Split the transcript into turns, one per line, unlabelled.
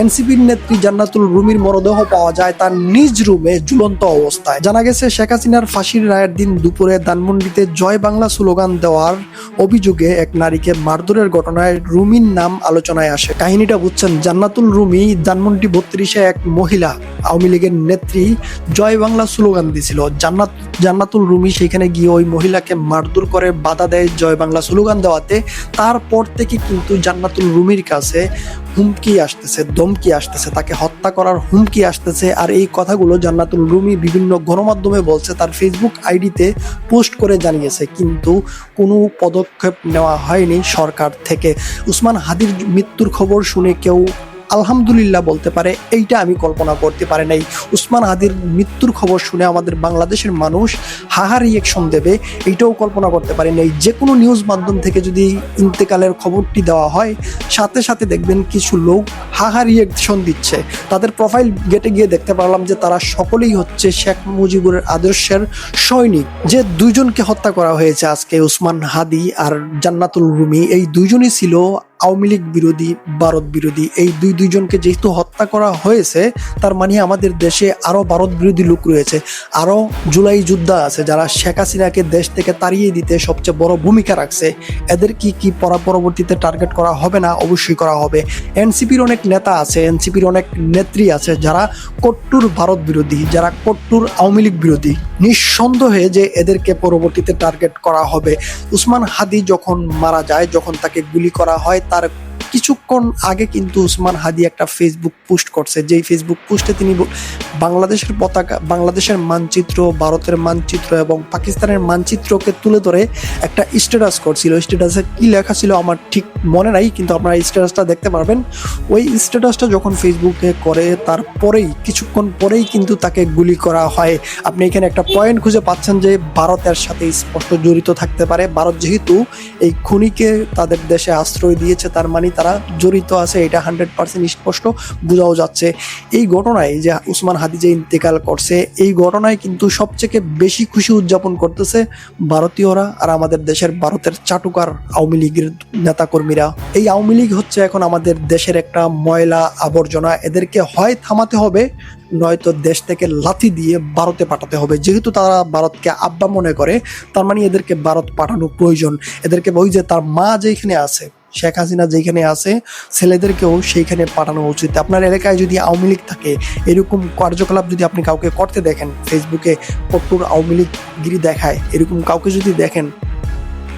এনসিপির নেত্রী জান্নাতুল রুমির মরদেহ পাওয়া যায় তার নিজ রুমে ঝুলন্ত অবস্থায়। জানা গেছে, শেখ হাসিনার ফাঁসির রায়ের দিন দুপুরে ধানমন্ডিতে জয় বাংলা স্লোগান দেওয়ার অভিযোগে এক নারীকে মারধরের ঘটনায় রুমির নাম আলোচনায় আসে। কাহিনীটা বুঝছেন জান্নাতুল রুমি, ধানমন্ডি বত্রিশে এক মহিলা। আওয়ামী লীগের নেত্রী জয় বাংলা স্লোগান দিছিল, জান্নাত, জান্নাতুল রুমি সেখানে গিয়ে ওই মহিলাকে মারধর করে বাধা দেয় জয় বাংলা স্লোগান দেওয়াতে। তারপর থেকে কিন্তু জান্নাতুল রুমির কাছে হুমকি আসতেছে। দমকি আসতেছে, তাকে হত্যা করার হুমকি আসতেছে আর এই কথাগুলো জান্নাতুল রুমি বিভিন্ন গণমাধ্যমে বলছে, তার ফেসবুক আইডিতে পোস্ট করে জানিয়েছে, কিন্তু কোনো পদক্ষেপ নেওয়া হয়নি সরকার থেকে। উসমান হাদির মৃত্যুর খবর শুনে কেউ আলহামদুলিল্লাহ বলতে পারে, এইটা আমি কল্পনা করতে পারি নাই। উসমান হাদির মৃত্যুর খবর শুনে আমাদের বাংলাদেশের মানুষ হাহা রিয়েকশন দেবে এইটাও কল্পনা করতে পারি নাই। যে কোনো নিউজ মাধ্যম থেকে যদি ইন্তেকালের খবরটি দেওয়া হয়, সাথে সাথে দেখবেন কিছু লোক হাহা রিয়েকশন দিচ্ছে। তাদের প্রোফাইল গেটে গিয়ে দেখতে পারলাম যে তারা সকলেই হচ্ছে শেখ মুজিবুরের আদর্শের সৈনিক। যে দুইজনকে হত্যা করা হয়েছে আজকে, উসমান হাদি আর জান্নাতুল রুমি, এই দুইজনই ছিল আওয়ামী লীগ বিরোধী, ভারত বিরোধী, এই দুই দুইজনকে যেহেতু হত্যা করা হয়েছে, তার মানে আমাদের দেশে আরও ভারত বিরোধী লোক রয়েছে। আরও জুলাই যোদ্ধা আছে যারা শেখ হাসিনাকে দেশ থেকে তাড়িয়ে দিতে সবচেয়ে বড় ভূমিকা রাখছে। এদের কি কি পরা পরবর্তীতে টার্গেট করা হবে না? অবশ্যই করা হবে। এনসিপির অনেক নেতা আছে, এনসিপির অনেক নেত্রী আছে যারা কট্টুর ভারত বিরোধী, যারা কট্টুর আওয়ামী লীগ বিরোধী। নিঃসন্দেহে যে এদেরকে পরবর্তীতে টার্গেট করা হবে। উসমান হাদি যখন মারা যায়, যখন তাকে গুলি করা হয় তার কিছুক্ষণ আগে কিন্তু উসমান হাদি একটা ফেসবুক পোস্ট করছে। যেই ফেসবুক পোস্টে তিনি বাংলাদেশের পতাকা বাংলাদেশের মানচিত্র, ভারতের মানচিত্র এবং পাকিস্তানের মানচিত্রকে তুলে ধরে একটা স্ট্যাটাস করছিল। স্ট্যাটাসে কি লেখা ছিল আমার ঠিক মনে নাই, কিন্তু আপনারা স্ট্যাটাসটা দেখতে পারবেন। ওই স্ট্যাটাসটা যখন ফেসবুকে করে, তারপরেই, কিছুক্ষণ পরেই কিন্তু তাকে গুলি করা হয়। আপনি এখানে একটা পয়েন্ট খুঁজে পাচ্ছেন যে ভারতের সাথে স্পষ্ট জড়িত থাকতে পারে। ভারত যেহেতু এই খুনিকে তাদের দেশে আশ্রয় দিয়েছে, তার মানে তারা জড়িত আছে, এটা হান্ড্রেড পার্সেন্ট স্পষ্ট বোঝাও যাচ্ছে। এই ঘটনায় যে উসমান হাদি যে ইন্তেকাল করছে, এই ঘটনায় কিন্তু সবচেয়ে বেশি খুশি উদযাপন করতেছে ভারতীয়রা আর আমাদের দেশের ভারতের চাটুকার আওয়ামী লীগের নেতাকর্মীরা। এই আওয়ামী লীগ হচ্ছে এখন আমাদের দেশের একটা ময়লা আবর্জনা। এদেরকে হয় থামাতে হবে, নয়তো দেশ থেকে লাথি দিয়ে ভারতে পাঠাতে হবে। যেহেতু তারা ভারতকে আব্বা মনে করে, তার মানে এদেরকে ভারত পাঠানো প্রয়োজন। এদেরকে ওই যে তার মা যেখানে আছে শেখ হাসিনা যেখানে আছে, ছেলেদেরকেও সেইখানে পাঠানো উচিত। আপনার এলাকায় যদি আওয়ামী লীগ থাকে, এরকম কার্যকলাপ যদি আপনি কাউকে করতে দেখেন ফেসবুকে কট্টুর আওয়ামী লীগ গিরি দেখায়, এরকম কাউকে যদি দেখেন